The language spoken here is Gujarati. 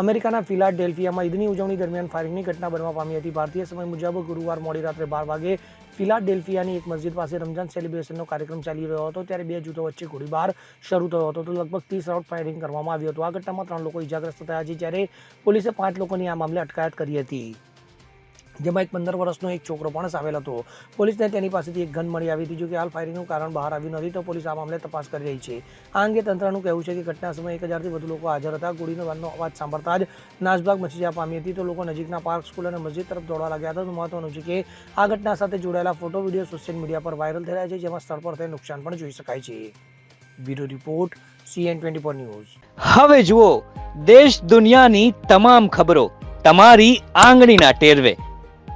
અમેરિકાના ફિલાડેલ્ફિયામાં ઈદની ઉજવણી દરમિયાન ફાયરિંગની ઘટના બનવા પામી હતી. ભારતીય સમય મુજબ ગુરુવાર મોડી રાત્રે બાર વાગે ફિલાડેલ્ફિયાની એક મસ્જિદ પાસે રમજાન સેલિબ્રેશનનો કાર્યક્રમ ચાલી રહ્યો હતો. ત્યારે બે જૂથો વચ્ચે ગોળીબાર શરૂ થયો હતો. તો લગભગ ત્રીસ રાઉન્ડ ફાયરિંગ કરવામાં આવ્યું હતું. આ ઘટનામાં ત્રણ લોકો ઇજાગ્રસ્ત થયા છે, જ્યારે પોલીસે પાંચ લોકોની આ મામલે અટકાયત કરી હતી. જેમાં એક પંદર વર્ષનો એક છોકરો પણ સામેલ હતો. પોલીસને તેની પાસેથી એક ગન મળી આવી. હતી જો કે હાલ ફાયરિંગનું કારણ બહાર આવ્યું નથી તો પોલીસ આ મામલે તપાસ કરી રહી છે. આ અંગે તંત્રનું કહેવું છે કે ઘટના સમયે એક હજારથી વધુ લોકો હાજર હતા. ગોળીનો વાનનો અવાજ સાંભળતા જ નાસભાગ મચી જવા પામી હતી તો લોકો નજીકના પાર્ક, સ્કૂલ અને મસ્જિદ તરફ દોડવા લાગ્યા હતા. તો મહત્વનું છે કે આ ઘટના સાથે જોડાયેલા ફોટો, વીડિયો, સોશિયલ મીડિયા પર વાયરલ થઈ રહ્યા છે, જેમાં સ્થળ પર થઈ નુકસાન પણ જોઈ શકાય છે. Bureau report, CN twenty four news. હવે જુઓ, દેશ દુનિયાની તમામ ખબરો તમારી આંગળીના ટેરવે.